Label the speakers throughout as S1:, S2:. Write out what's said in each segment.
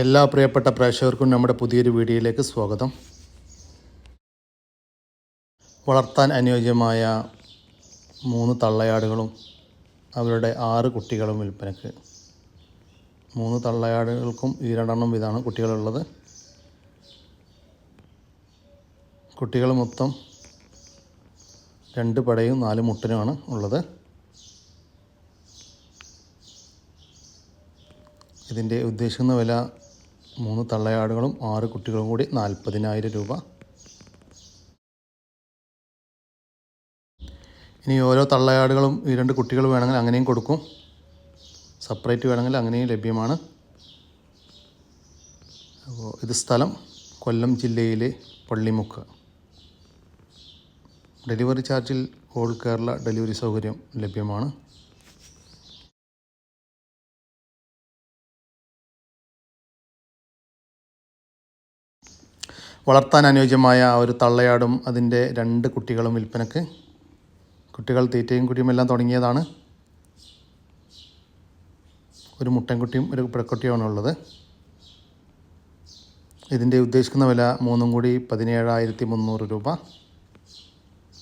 S1: എല്ലാ പ്രിയപ്പെട്ട പ്രേക്ഷകർക്കും നമ്മുടെ പുതിയൊരു വീഡിയോയിലേക്ക് സ്വാഗതം. വളർത്താൻ അനുയോജ്യമായ മൂന്ന് തള്ളയാടുകളും അവരുടെ ആറ് കുട്ടികളും വിൽപ്പനയ്ക്ക്. മൂന്ന് തള്ളയാടുകൾക്കും ഈ രണ്ടെണ്ണം ഇതാണ് കുട്ടികളുള്ളത്. കുട്ടികൾ മൊത്തം രണ്ട് പടയും നാല് മുട്ടനുമാണ് ഉള്ളത്. ഇതിന്റെ ഉദ്ദേശിക്കുന്ന വില മൂന്ന് തള്ളയാടുകളും ആറ് കുട്ടികളും കൂടി നാൽപ്പതിനായിരം രൂപ. ഇനി ഓരോ തള്ളയാടുകളും ഈ രണ്ട് കുട്ടികൾ വേണമെങ്കിൽ അങ്ങനെയും കൊടുക്കും. സെപ്പറേറ്റ് വേണമെങ്കിൽ അങ്ങനെയും ലഭ്യമാണ്. അപ്പോൾ ഇത് സ്ഥലം കൊല്ലം ജില്ലയിലെ പള്ളിമുക്ക്. ഡെലിവറി ചാർജിൽ ഓൾ കേരള ഡെലിവറി സൗകര്യം ലഭ്യമാണ്. വളർത്താൻ അനുയോജ്യമായ ഒരു തള്ളയാടും അതിന്റെ രണ്ട് കുട്ടികളും വിൽപ്പനക്ക്. കുട്ടികൾ തീറ്റയും കുട്ടിയും എല്ലാം തുടങ്ങിയതാണ്. ഒരു മുട്ടൻകുട്ടിയും ഒരു പിടക്കുട്ടിയുമാണ് ഉള്ളത്. ഇതിന്റെ ഉദ്ദേശിക്കുന്ന വില മൂന്നും കൂടി പതിനേഴായിരത്തി മുന്നൂറ് രൂപ.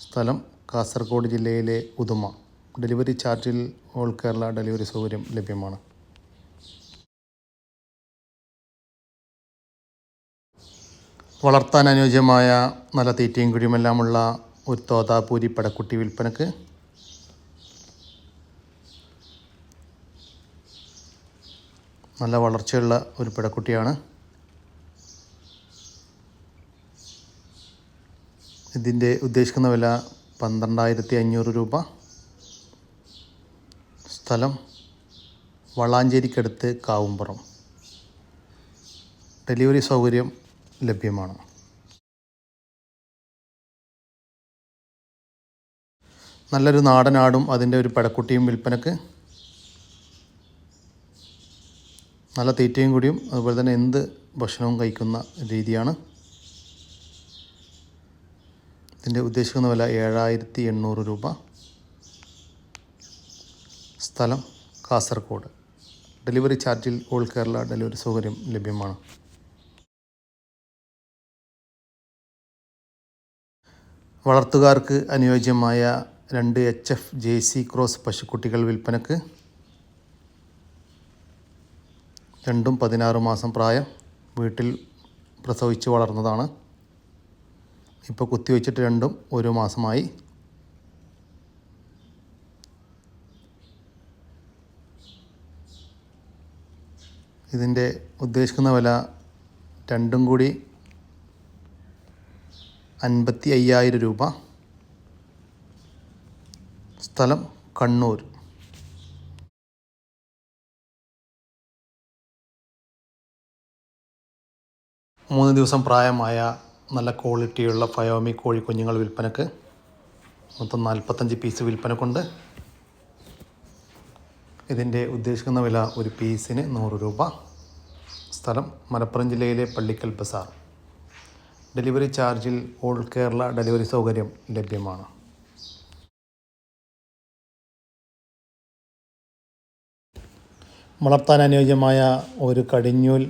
S1: സ്ഥലം കാസർഗോഡ് ജില്ലയിലെ ഉദുമ. ഡെലിവറി ചാർജിൽ ഓൾ കേരള ഡെലിവറി സൗകര്യം ലഭ്യമാണ്. വളർത്താൻ അനുയോജ്യമായ നല്ല തീറ്റയും കുഴിയുമെല്ലാമുള്ള ഒരു തോതാപൂരി പടക്കുട്ടി വിൽപ്പനക്ക് നല്ല വളർച്ചയുള്ള ഒരു പിടക്കുട്ടിയാണ്. ഇതിന്റെ ഉദ്ദേശിക്കുന്ന വില പന്ത്രണ്ടായിരത്തി അഞ്ഞൂറ് രൂപ. സ്ഥലം വളാഞ്ചേരിക്കടുത്ത് കാവുംപുറം. ഡെലിവറി സൗകര്യം ലഭ്യമാണ്? നല്ലൊരു നാടനാടും അതിന്റെ ഒരു പടക്കുട്ടിയും വിൽപ്പനക്ക് നല്ല തീറ്റയും കൂടിയും അതുപോലെ തന്നെ എന്ത് ഭക്ഷണവും കഴിക്കുന്ന രീതിയാണ്. ഇതിന്റെ ഉദ്ദേശിക്കുന്ന വില ഏഴായിരത്തി എണ്ണൂറ് രൂപ. സ്ഥലം കാസർഗോഡ്. ഡെലിവറി ചാർജിൽ ഓൾ കേരള ഡെലിവറി സൗകര്യം ലഭ്യമാണ്. വളർത്തുകാർക്ക് അനുയോജ്യമായ രണ്ട് H F J C cross പശുക്കുട്ടികൾ വിൽപ്പനക്ക്. രണ്ടും പതിനാറ് മാസം പ്രായം. വീട്ടിൽ പ്രസവിച്ച് വളർന്നതാണ്. ഇപ്പോൾ കുത്തിവെച്ചിട്ട് രണ്ടും ഒരു മാസമായി. ഇതിന്റെ ഉദ്ദേശിക്കുന്ന വില രണ്ടും കൂടി അൻപത്തി അയ്യായിരം രൂപ. സ്ഥലം കണ്ണൂർ. മൂന്ന് ദിവസം പ്രായമായ നല്ല ക്വാളിറ്റിയുള്ള ഫയോമി കോഴി കോഴിക്കുഞ്ഞുങ്ങൾ വിൽപ്പനക്ക് മൊത്തം നാൽപ്പത്തഞ്ച് പീസ് വിൽപ്പനക്കുണ്ട്. ഇതിന്റെ ഉദ്ദേശിക്കുന്ന വില ഒരു പീസിന് നൂറ് രൂപ. സ്ഥലം മലപ്പുറം ജില്ലയിലെ പള്ളിക്കൽ ബസാർ. ഡെലിവറി ചാർജിൽ ഓൾ കേരള ഡെലിവറി സൗകര്യം ലഭ്യമാണ്. വളർത്താൻ അനുയോജ്യമായ ഒരു കടിഞ്ഞൂൽ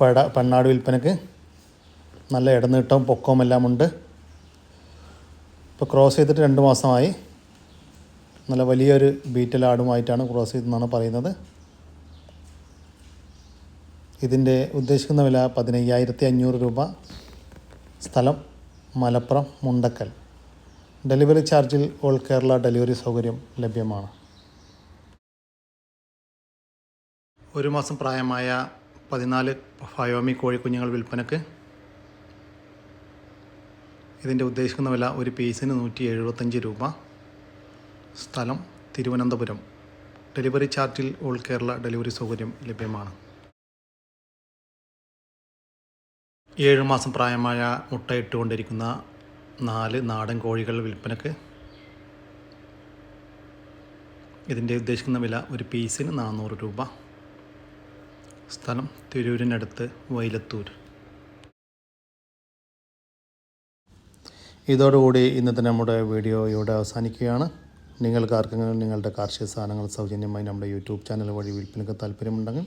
S1: പട പെണ്ണാട് വിൽപ്പനക്ക് നല്ല ഇടനീട്ടവും പൊക്കവും എല്ലാം ഉണ്ട്. ഇപ്പോൾ ക്രോസ് ചെയ്തിട്ട് രണ്ട് മാസമായി. നല്ല വലിയൊരു ബീറ്റൽ ആടുമായിട്ടാണ് ക്രോസ് ചെയ്തെന്നാണ് പറയുന്നത്. ഇതിന്റെ ഉദ്ദേശിക്കുന്ന വില പതിനയ്യായിരത്തി അഞ്ഞൂറ് രൂപ. സ്ഥലം മലപ്പുറം മുണ്ടക്കൽ. ഡെലിവറി ചാർജിൽ ഓൾ കേരള ഡെലിവറി സൗകര്യം ലഭ്യമാണ്. ഒരു മാസം പ്രായമായ പതിനാല് ഫയോമി കോഴിക്കുഞ്ഞുങ്ങൾ വിൽപ്പനക്ക് ഇതിന്റെ ഉദ്ദേശിക്കുന്ന വില ഒരു പീസിന് നൂറ്റി എഴുപത്തഞ്ച് രൂപ. സ്ഥലം തിരുവനന്തപുരം. ഡെലിവറി ചാർജിൽ ഓൾ കേരള ഡെലിവറി സൗകര്യം ലഭ്യമാണ്. ഏഴ് മാസം പ്രായമായ മുട്ടയിട്ടുകൊണ്ടിരിക്കുന്ന നാല് നാടൻ കോഴികൾ വിൽപ്പനക്ക് ഇതിന്റെ ഉദ്ദേശിക്കുന്ന വില ഒരു പീസിന് നാനൂറ് രൂപ. സ്ഥലം തിരൂരിനടുത്ത് വൈലത്തൂർ. ഇതോടുകൂടി ഇന്നത്തെ നമ്മുടെ വീഡിയോ ഇവിടെ അവസാനിക്കുകയാണ്. നിങ്ങൾക്ക് ആർക്കെങ്കിലും നിങ്ങളുടെ കാർഷിക സാധനങ്ങൾ സൗജന്യമായി നമ്മുടെ യൂട്യൂബ് ചാനൽ വഴി വിൽപ്പനക്ക് താല്പര്യമുണ്ടെങ്കിൽ